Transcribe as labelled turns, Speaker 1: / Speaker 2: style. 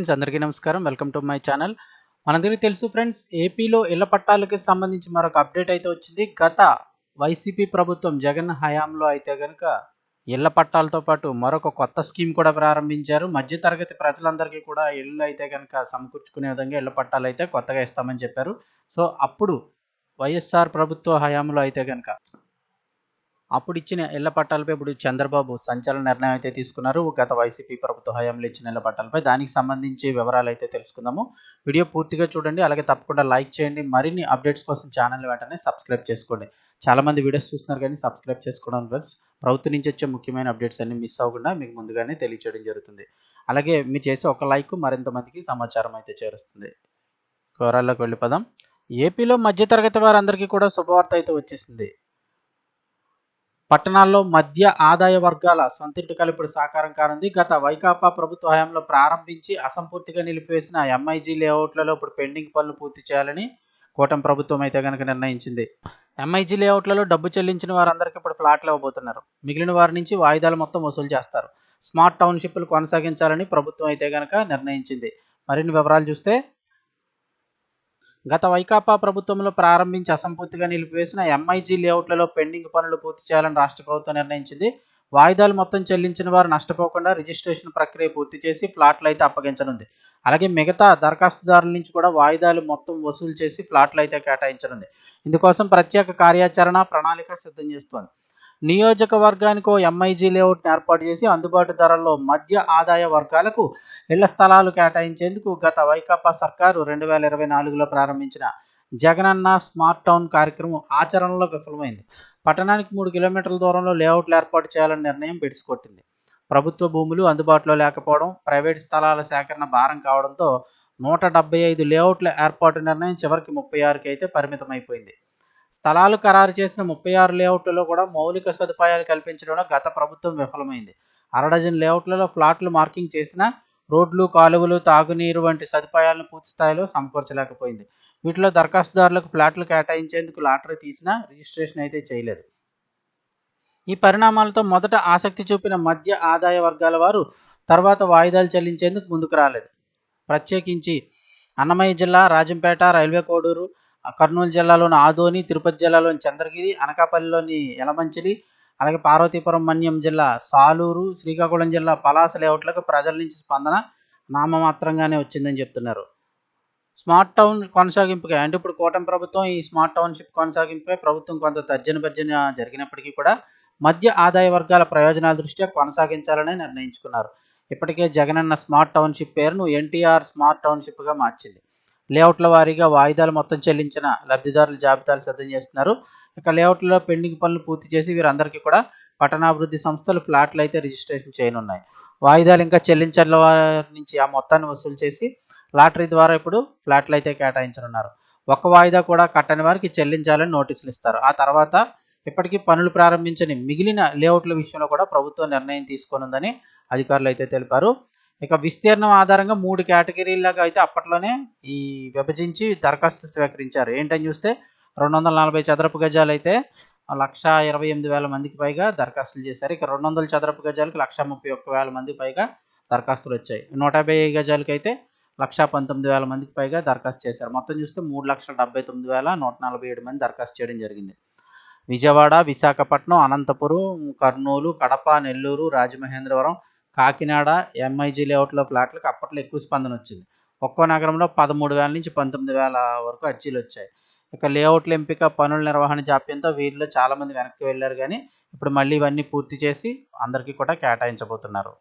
Speaker 1: Friends అందరికీ నమస్కారం. Welcome to my channel. మనందరికీ తెలుసు ఫ్రెండ్స్ ఏపీలో ఇళ్ళ పట్టాలకి సంబంధించి మరొక అప్డేట్ అయితే వచ్చింది. గత వైసీపీ ప్రభుత్వం జగన్ హయాంలో అయితే కనుక ఇళ్ళ పట్టాలతో పాటు మరొక కొత్త స్కీమ్ కూడా ప్రారంభించారు. మధ్యతరగతి ప్రజలందరికీ కూడా ఇళ్ళు అయితే కనుక సమకూర్చుకునే విధంగా ఇళ్ళ పట్టాలు అయితే కొత్తగా ఇస్తామని చెప్పారు. సో అప్పుడు వైఎస్ఆర్ ప్రభుత్వ హయాంలో అయితే కనుక అప్పుడు ఇచ్చిన ఇళ్ళ పట్టాలపై ఇప్పుడు చంద్రబాబు సంచలన నిర్ణయం అయితే తీసుకున్నారు. గత వైసీపీ ప్రభుత్వ హయాంలో ఇచ్చిన ఇళ్ళ పట్టాలపై దానికి సంబంధించి వివరాలు అయితే తెలుసుకుందాము. వీడియో పూర్తిగా చూడండి అలాగే తప్పకుండా లైక్ చేయండి. మరిన్ని అప్డేట్స్ కోసం ఛానల్ వెంటనే సబ్స్క్రైబ్ చేసుకోండి. చాలామంది వీడియోస్ చూస్తున్నారు కానీ సబ్స్క్రైబ్ చేసుకోవడం ఫ్రెండ్స్. ప్రభుత్వం నుంచి వచ్చే ముఖ్యమైన అప్డేట్స్ అన్ని మిస్ అవ్వకుండా మీకు ముందుగానే తెలియచేయడం జరుగుతుంది. అలాగే మీరు చేసే ఒక లైక్ మరింత మందికి సమాచారం అయితే చేరుస్తుంది. వివరాల్లోకి వెళ్ళిపోదాం. ఏపీలో మధ్యతరగతి వారందరికీ కూడా శుభవార్త అయితే వచ్చేసింది. పట్టణాల్లో మధ్య ఆదాయ వర్గాల సొంతింటి కలుపుడు సాకారం కానుంది. గత వైకాపా ప్రభుత్వ హయాంలో ప్రారంభించి అసంపూర్తిగా నిలిపివేసిన ఎంఐజీ లేఅవుట్లలో ఇప్పుడు పెండింగ్ పనులు పూర్తి చేయాలని కూటమి ప్రభుత్వం అయితే కనుక నిర్ణయించింది. ఎంఐజీ లేఅవుట్లలో డబ్బు చెల్లించిన వారందరికీ ఇప్పుడు ఫ్లాట్లు ఇవ్వబోతున్నారు. మిగిలిన వారి నుంచి వాయిదాలు మొత్తం వసూలు చేస్తారు. స్మార్ట్ టౌన్షిప్లు కొనసాగించాలని ప్రభుత్వం అయితే కనుక నిర్ణయించింది. మరిన్ని వివరాలు చూస్తే గత వైకాపా ప్రభుత్వంలో ప్రారంభించి అసంపూర్తిగా నిలిపివేసిన ఎంఐజీ లేఅవుట్లలో పెండింగ్ పనులు పూర్తి చేయాలని రాష్ట్ర ప్రభుత్వం నిర్ణయించింది. వాయిదాలు మొత్తం చెల్లించిన వారు నష్టపోకుండా రిజిస్ట్రేషన్ ప్రక్రియ పూర్తి చేసి ఫ్లాట్లు అయితే అప్పగించనుంది. అలాగే మిగతా దరఖాస్తుదారుల నుంచి కూడా వాయిదాలు మొత్తం వసూలు చేసి ఫ్లాట్లు అయితే కేటాయించనుంది. ఇందుకోసం ప్రత్యేక కార్యాచరణ ప్రణాళిక సిద్ధం చేస్తోంది. నియోజకవర్గానికి ఎంఐజీ లేఅవుట్ను ఏర్పాటు చేసి అందుబాటు ధరల్లో మధ్య ఆదాయ వర్గాలకు ఇళ్ళ స్థలాలు కేటాయించేందుకు గత వైకాపా సర్కారు రెండు వేల ఇరవై నాలుగులో ప్రారంభించిన జగనన్న స్మార్ట్ టౌన్ కార్యక్రమం ఆచరణలో విఫలమైంది. పట్టణానికి మూడు కిలోమీటర్ల దూరంలో లేఅవుట్లు ఏర్పాటు చేయాలని నిర్ణయం పెట్టుకొట్టింది ప్రభుత్వ భూములు అందుబాటులో లేకపోవడం ప్రైవేట్ స్థలాల సేకరణ భారం కావడంతో నూట డెబ్బై ఐదు లేఅవుట్ల ఏర్పాటు నిర్ణయం చివరికి ముప్పై ఆరుకి అయితే పరిమితమైపోయింది. స్థలాలు ఖరారు చేసిన ముప్పై ఆరు లేఅవుట్లలో కూడా మౌలిక సదుపాయాలు కల్పించడంలో గత ప్రభుత్వం విఫలమైంది. అరడజన్ లేఅవుట్లలో ఫ్లాట్లు మార్కింగ్ చేసిన రోడ్లు కాలువలు తాగునీరు వంటి సదుపాయాలను పూర్తి స్థాయిలో సమకూర్చలేకపోయింది. వీటిలో దరఖాస్తుదారులకు ఫ్లాట్లు కేటాయించేందుకు లాటరీ తీసినా రిజిస్ట్రేషన్ అయితే చేయలేదు. ఈ పరిణామాలతో మొదట ఆసక్తి చూపిన మధ్య ఆదాయ వర్గాల వారు తర్వాత వాయిదాలు చెల్లించేందుకు ముందుకు రాలేదు. ప్రత్యేకించి అన్నమయ్య జిల్లా రాజంపేట రైల్వే కోడూరు కర్నూలు జిల్లాలోని ఆదోని తిరుపతి జిల్లాలోని చంద్రగిరి అనకాపల్లిలోని యలమంచిలి అలాగే పార్వతీపురం మన్యం జిల్లా సాలూరు శ్రీకాకుళం జిల్లా పలాస లేఅవుట్లకు ప్రజల నుంచి స్పందన నామమాత్రంగానే వచ్చిందని చెప్తున్నారు. స్మార్ట్ టౌన్ కొనసాగింపుగా అంటే ఇప్పుడు కూటమి ప్రభుత్వం ఈ స్మార్ట్ టౌన్షిప్ కొనసాగింపుపై ప్రభుత్వం కొంత తర్జన భర్జన జరిగినప్పటికీ కూడా మధ్య ఆదాయ వర్గాల ప్రయోజనాల దృష్ట్యా కొనసాగించాలని నిర్ణయించుకున్నారు. ఇప్పటికే జగనన్న స్మార్ట్ టౌన్షిప్ పేరును ఎన్టీఆర్ స్మార్ట్ టౌన్షిప్గా మార్చింది. లేఅవుట్ల వారీగా వాయిదాలు మొత్తం చెల్లించిన లబ్ధిదారుల జాబితాలు సిద్ధం చేస్తున్నారు. ఇక లేఅవుట్లలో పెండింగ్ పనులు పూర్తి చేసి వీరందరికీ కూడా పట్టణాభివృద్ధి సంస్థలు ఫ్లాట్లు అయితే రిజిస్ట్రేషన్ చేయనున్నాయి. వాయిదాలు ఇంకా చెల్లించిన వారి నుంచి ఆ మొత్తాన్ని వసూలు చేసి లాటరీ ద్వారా ఇప్పుడు ఫ్లాట్లు అయితే కేటాయించనున్నారు. ఒక వాయిదా కూడా కట్టని వారికి చెల్లించాలని నోటీసులు ఇస్తారు. ఆ తర్వాత ఇప్పటికీ పనులు ప్రారంభించని మిగిలిన లేఅవుట్ల విషయంలో కూడా ప్రభుత్వం నిర్ణయం తీసుకోనుందని అధికారులు అయితే తెలిపారు. ఇక విస్తీర్ణం ఆధారంగా మూడు కేటగిరీలాగా అయితే అప్పట్లోనే ఈ విభజించి దరఖాస్తులు స్వీకరించారు. ఏంటని చూస్తే రెండు వందల నలభై చదరపు గజాలు అయితే లక్ష ఇరవై ఎనిమిది వేల మందికి పైగా దరఖాస్తులు చేశారు. ఇక రెండు వందల చదరపు గజాలకు లక్ష ముప్పై ఒక్క వేల మందికి పైగా దరఖాస్తులు వచ్చాయి. నూట యాభై గజాలకి అయితే లక్ష పంతొమ్మిది వేల మందికి పైగా దరఖాస్తు చేశారు. మొత్తం చూస్తే మూడు లక్షల డెబ్బై తొమ్మిది వేల నూట నలభై ఏడు మంది దరఖాస్తు చేయడం జరిగింది. విజయవాడ విశాఖపట్నం అనంతపురం కర్నూలు కడప నెల్లూరు రాజమహేంద్రవరం కాకినాడ ఎంఐజీ లేఅవుట్లో ఫ్లాట్లకు అప్పట్లో ఎక్కువ స్పందన వచ్చింది. ఒక్కో నగరంలో పదమూడు వేల నుంచి పంతొమ్మిది వేల వరకు అర్జీలు వచ్చాయి. ఇక లేఅవుట్ల ఎంపిక పనుల నిర్వహణ జాప్యంతో వీరిలో చాలామంది వెనక్కి వెళ్ళారు కానీ ఇప్పుడు మళ్ళీ ఇవన్నీ పూర్తి చేసి అందరికీ కూడా కేటాయించబోతున్నారు.